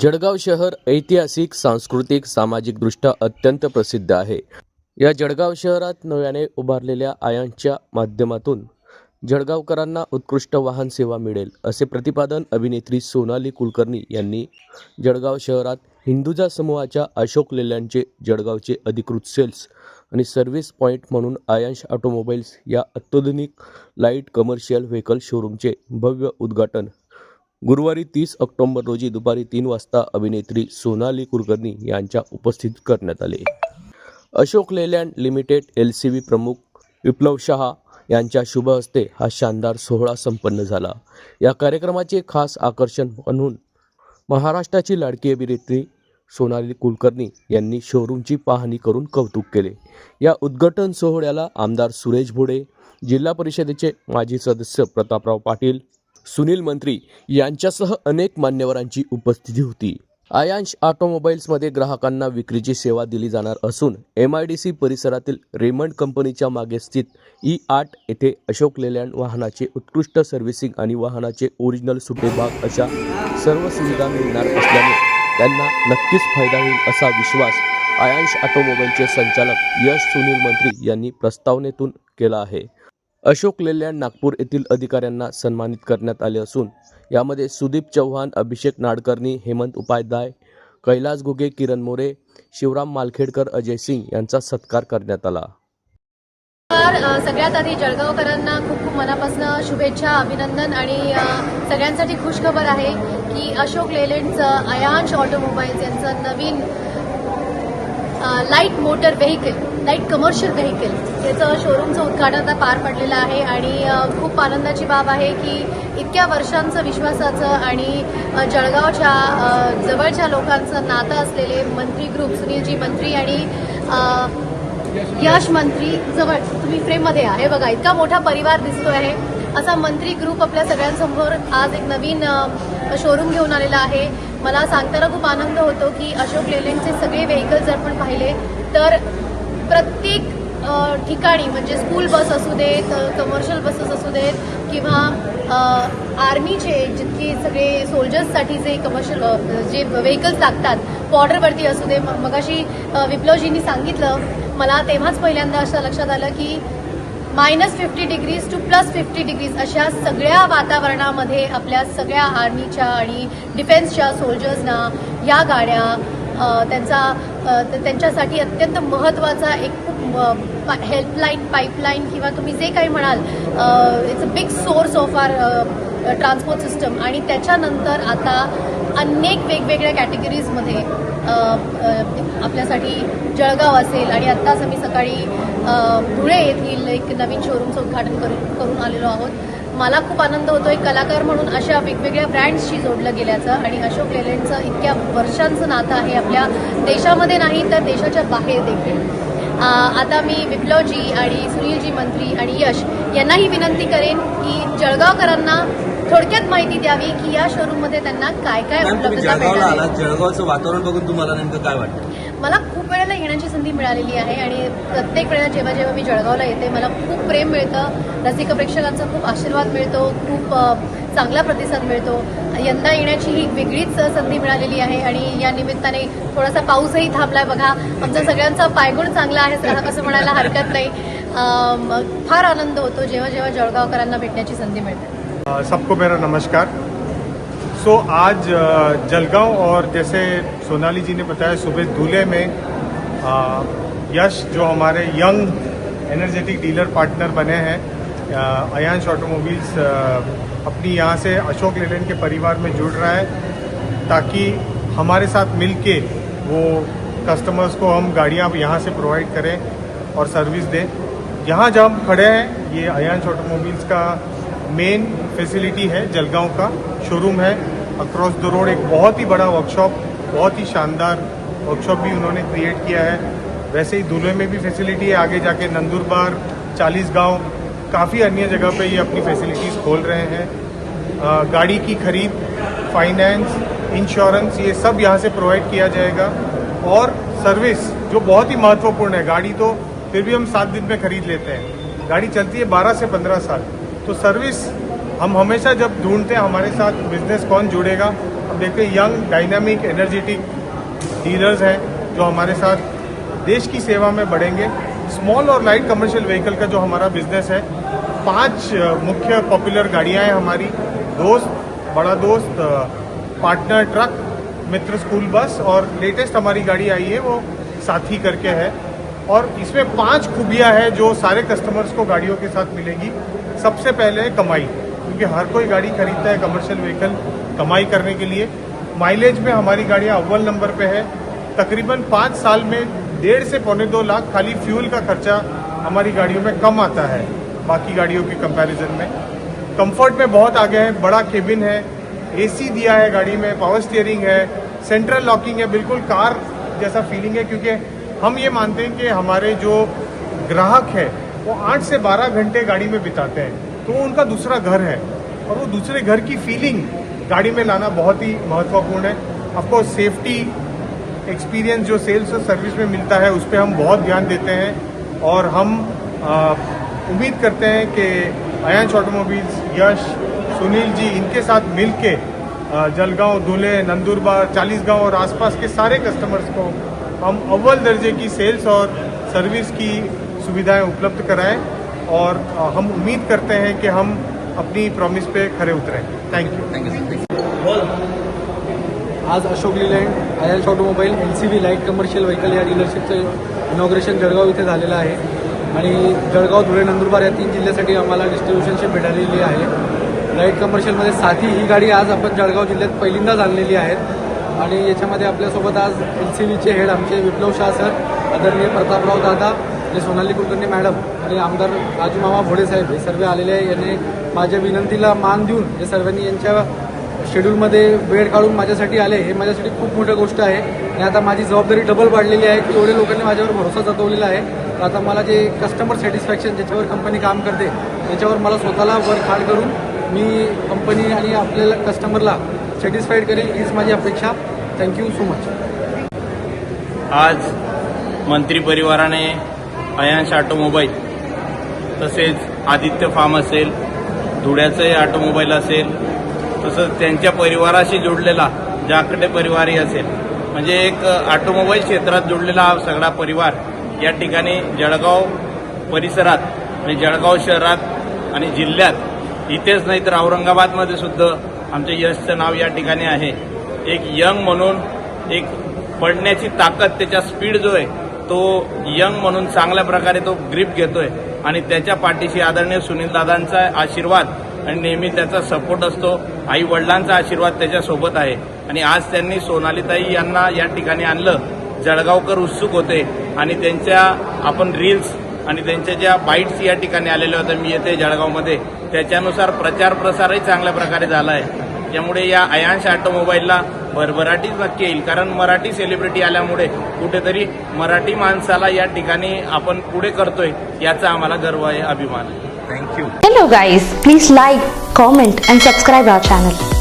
जळगाव शहर ऐतिहासिक सांस्कृतिक सामाजिकदृष्ट्या अत्यंत प्रसिद्ध आहे. या जळगाव शहरात नव्याने उभारलेल्या आयांच्या माध्यमातून जळगावकरांना उत्कृष्ट वाहन सेवा मिळेल असे प्रतिपादन अभिनेत्री सोनाली कुलकर्णी यांनी जळगाव शहरात हिंदुजा समूहाच्या अशोक लेल्यांचे जळगावचे अधिकृत सेल्स आणि सर्व्हिस पॉईंट म्हणून आयांश ऑटोमोबाईल्स या अत्याधुनिक लाइट कमर्शियल व्हेकल शोरूमचे भव्य उद्घाटन गुरुवारी तीस ऑक्टोंबर रोजी दुपारी तीन वाजता अभिनेत्री सोनाली कुलकर्णी यांच्या उपस्थित करण्यात आले. Ashok Leyland limited L C B प्रमुख विप्लव शहा यांच्या शुभ हस्ते हा शानदार सोहळा संपन्न झाला. या कार्यक्रमाचे खास आकर्षण म्हणून महाराष्ट्राची लाडकी अभिनेत्री सोनाली कुलकर्णी यांनी शोरूमची पाहणी करून कौतुक केले. या उद्घाटन सोहळ्याला आमदार सुरेश भोडे जिल्हा परिषदेचे माजी सदस्य प्रतापराव पाटील सुनील मंत्री यांच्यासह अनेक मान्यवरांची उपस्थिती होती. आयांश ऑटोमोबाईल्समध्ये ग्राहकांना विक्रीची सेवा दिली जाणार असून एम आय डी सी परिसरातील रेमंड कंपनीच्या मागे स्थित ई आठ येथे अशोक लेलँड वाहनाचे उत्कृष्ट सर्व्हिसिंग आणि वाहनाचे ओरिजिनल सुटे भाग अशा सर्व सुविधा मिळणार असल्याने त्यांना नक्कीच फायदा होईल असा विश्वास आयांश ऑटोमोबाईलचे संचालक यश सुनील मंत्री यांनी प्रस्तावनेतून केला आहे. अशोक लेलँड नागपूर येथील अधिकाऱ्यांना सन्मानित करण्यात आले असून यामध्ये सुदीप चव्हाण अभिषेक नाडकर्णी हेमंत उपाध्याय कैलास घुगे किरण मोरे शिवराम मालखेडकर अजय सिंग यांचा सत्कार करण्यात आला. तर सगळ्यात आधी जळगावकरांना खूप खूप मनापासून शुभेच्छा अभिनंदन आणि सगळ्यांसाठी खुश खबर आहे की अशोक लेलँडचं आयांश ऑटोमोबाईल्स यांचं नवीन light motor vehicle light commercial vehicle याचं शोरूमचं उद्घाटन आता पार पडलेलं आहे आणि खूप आनंदाची बाब आहे की इतक्या वर्षांचं विश्वासाचं आणि जळगावच्या जवळच्या लोकांचं नातं असलेले मंत्री ग्रुप सुनीलजी मंत्री आणि यश मंत्री जवळ तुम्ही फ्रेममध्ये आहे. बघा इतका मोठा परिवार दिसतो आहे. असा मंत्री ग्रुप आपल्या सगळ्यांसमोर आज एक नवीन शोरूम घेऊन आलेला आहे. मला सांगताना खूप आनंद होतो की अशोक लेलँडचे सगळे व्हेकल जर आपण पाहिले तर प्रत्येक ठिकाणी म्हणजे स्कूल बस असू देत कमर्शियल बसेस असू देत किंवा आर्मीचे जितके सगळे सोल्जर्ससाठी जे कमर्शियल जे व्हेकल्स लागतात बॉर्डरवरती असू दे म- मगाशी विप्लवजींनी सांगितलं मला तेव्हाच पहिल्यांदा असं लक्षात आलं की minus fifty degrees to plus fifty degrees अशा सगळ्या वातावरणामध्ये आपल्या सगळ्या आर्मीच्या आणि डिफेन्सच्या सोल्जर्सना या गाड्या त्यांचा त्यांच्यासाठी अत्यंत महत्त्वाचा एक खूप हेल्पलाईन पाईपलाईन किंवा तुम्ही जे काही म्हणाल it's a big source of our transport system आणि त्याच्यानंतर आता अनेक वेगवेगळ्या कॅटेगरीजमध्ये आपल्यासाठी जळगाव असेल आणि आत्ताच आम्ही सकाळी धुळे येथील एक नवीन शोरूमचं उद्घाटन करून करून आलेलो आहोत. मला खूप आनंद होतो एक कलाकार म्हणून अशा वेगवेगळ्या ब्रँड्सशी जोडलं गेल्याचं आणि अशोक लेलँडचं इतक्या वर्षांचं नातं आहे आपल्या देशामध्ये नाही तर देशाच्या बाहेर देखील. आता मी विप्लवजी आणि सुनीलजी मंत्री आणि यश यांनाही विनंती करेन की जळगावकरांना थोडक्यात माहिती द्यावी की या शोरूममध्ये त्यांना काय काय उपलब्धता जळगावला आहे. जळगावचं वातावरण बघून तुम्हाला नेमकं काय वाटतं? मला खूप वेळेला येण्याची संधी मिळालेली आहे आणि प्रत्येक वेळेला जेव्हा जेव्हा मी जळगावला येते मला खूप प्रेम मिळतं. रसिक प्रेक्षकांचा खूप आशीर्वाद मिळतो खूप अ, चांगला प्रतिसाद मिळतो. यंदा येण्याची ही वेगळीच संधी मिळालेली आहे आणि या निमित्ताने थोडासा पाऊसही थांबलाय. बघा आमचा सगळ्यांचा पायगुण चांगला आहे असं म्हणायला हरकत नाही. अम, फार आनंद होतो जेव्हा जेव्हा जळगावकरांना भेटण्याची संधी मिळते. सबको मेरा नमस्कार। सो so, आज जलगांव और जैसे सोनाली जी ने बताया सुबह दूल्हे में यश जो हमारे यंग एनर्जेटिक डीलर पार्टनर बने हैं अयांश ऑटोमोबाइल्स अपनी यहाँ से अशोक लेलैंड के परिवार में जुड़ रहा है ताकि हमारे साथ मिलके वो कस्टमर्स को हम गाड़ियाँ यहाँ से प्रोवाइड करें और सर्विस दें। यहाँ जब हम खड़े हैं ये अयांश ऑटोमोबाइल्स का मेन फैसिलिटी है, जलगांव का शोरूम है। अक्रॉस द रोड एक बहुत ही बड़ा वर्कशॉप बहुत ही शानदार वर्कशॉप भी उन्होंने क्रिएट किया है। वैसे ही दूल्हे में भी फैसिलिटी है, आगे जाके नंदुरबार चालीस गाँव, काफ़ी अन्य जगह पे ये अपनी फैसिलिटीज़ खोल रहे हैं। गाड़ी की खरीद फाइनेंस इंश्योरेंस ये सब यहाँ से प्रोवाइड किया जाएगा। और सर्विस जो बहुत ही महत्वपूर्ण है, गाड़ी तो फिर भी हम सात दिन में खरीद लेते हैं। गाड़ी चलती है बारह से पंद्रह साल। तो सर्विस हम हमेशा जब ढूंढते हैं, हमारे साथ बिज़नेस कौन जुड़ेगा? अब देखते यंग डायनामिक एनर्जेटिक डीलर्स हैं जो हमारे साथ देश की सेवा में बढ़ेंगे। स्मॉल और लाइट कमर्शियल व्हीकल का जो हमारा बिज़नेस है, पाँच मुख्य पॉपुलर गाड़ियाँ हैं हमारी। दोस्त, बड़ा दोस्त partner truck Mitr school bus और लेटेस्ट हमारी गाड़ी आई है, वो साथी करके है। और इसमें पाँच खूबियाँ हैं जो सारे कस्टमर्स को गाड़ियों के साथ मिलेगी। सबसे पहले कमाई, क्योंकि हर कोई गाड़ी खरीदता है कमर्शियल व्हीकल कमाई करने के लिए। माइलेज में हमारी गाड़ियाँ अव्वल नंबर पे है। तकरीबन पाँच साल में डेढ़ से पौने दो लाख खाली फ्यूल का खर्चा हमारी गाड़ियों में कम आता है, बाकी गाड़ियों के कंपैरिजन में। कंफर्ट में बहुत आगे है, बड़ा केबिन है एसी दिया है गाड़ी में पावर स्टीयरिंग है सेंट्रल लॉकिंग है, बिल्कुल कार जैसा फीलिंग है, क्योंकि हम ये मानते हैं कि हमारे जो ग्राहक है, वो आठ से बारह घंटे गाड़ी में बिताते हैं। तो उनका दूसरा घर है। और वो दूसरे घर की फीलिंग गाड़ी में लाना बहुत ही महत्वपूर्ण है। ऑफकोर्स सेफ्टी एक्सपीरियंस जो सेल्स और सर्विस में मिलता है, उस पर हम बहुत ध्यान देते हैं। और हम उम्मीद करते हैं कि अयांश ऑटोमोबाइल्स यश, सुनील जी, इनके साथ मिल के जलगांव, धुले, नंदुरबार, चालीसगांव और आसपास के सारे कस्टमर्स को हम अव्वल दर्जे की सेल्स और सर्विस की सुविधाएँ उपलब्ध कराएँ और हम उम्मीद करते हैं कि हम अपनी प्रॉमिस पे खरे उतरें। थैंक यू थँक्यू बोल। आज Ashok Leyland IELTS automobile L C V light commercial vehicle या डीलरशिपचं इनॉग्रेशन जळगाव इथे झालेलं आहे. आणि जळगाव धुळे नंदुरबार या तीन जिल्ह्यासाठी आम्हाला डिस्ट्रीब्युशनशिप मिळालेली आहे. लाईट कमर्शियलमध्ये साथी ही गाडी आज आपण जळगाव जिल्ह्यात पहिल्यांदाच आणलेली आहेत आणि याच्यामध्ये आपल्यासोबत आज एल सी बीचे हेड आमचे विप्लव शाह सर आदरणीय प्रतापराव दादा आणि सोनाली कुलकर्णी मॅडम आणि आमदार राजूमामा भोडे साहेब हे सर्व आलेले आहे. यांनी माझ्या विनंतीला मान देऊन हे सर्वांनी यांच्या शेड्यूलमध्ये वेळ काढून माझ्यासाठी आले. हे माझ्यासाठी खूप मोठी गोष्ट आहे. आणि आता माझी जबाबदारी डबल वाढलेली आहे. की एवढे लोकांनी माझ्यावर भरोसा जतवलेला आहे. तर आता मला जे कस्टमर सॅटिस्फॅक्शन ज्याच्यावर कंपनी काम करते त्याच्यावर मला स्वतःला वर खाड करून मी कंपनी आणि आपल्याला कस्टमरला सॅटिस्फाईड करेल हीच माझी अपेक्षा. थँक्यू सो मच आज मंत्री परिवाराने अयांश ऑटोमोबाईल तसेच आदित्य फार्म असेल धुळ्याचंही ऑटोमोबाईल असेल तसंच त्यांच्या परिवाराशी जोडलेला जाकडे परिवारही असेल. म्हणजे एक ऑटोमोबाईल क्षेत्रात जोडलेला हा सगळा परिवार या ठिकाणी जळगाव परिसरात आणि जळगाव शहरात आणि जिल्ह्यात इथेच नाही तर औरंगाबादमध्ये सुद्धा आमच्या यशचं नाव या ठिकाणी आहे. एक यंग म्हणून एक पडण्याची ताकद त्याच्या स्पीड जो आहे तो यंग म्हणून चांगल्या प्रकारे तो ग्रीप घेतोय. आणि त्याच्या पाठीशी आदरणीय सुनील दादांचा आशीर्वाद आणि नेहमी त्याचा सपोर्ट असतो. आई वडिलांचा आशीर्वाद त्याच्यासोबत आहे. आणि आज त्यांनी सोनालीताई यांना या ठिकाणी आणलं. जळगावकर उत्सुक होते. आणि त्यांच्या आपण रील्स आणि त्यांच्या ज्या बाईट्स या ठिकाणी आलेल्या होत्या मी येते जळगावमध्ये. त्याच्यानुसार प्रचार प्रसारही चांगल्या प्रकारे झाला आहे. त्यामुळे या अयांश ऑटोमोबाईलला भरभराटीच नक्की येईल. कारण मराठी सेलिब्रिटी आल्यामुळे कुठेतरी मराठी माणसाला या ठिकाणी आपण पुढे करतोय याचा आम्हाला गर्व आहे अभिमान आहे. Thank you Hello guys, please like, comment and subscribe our channel.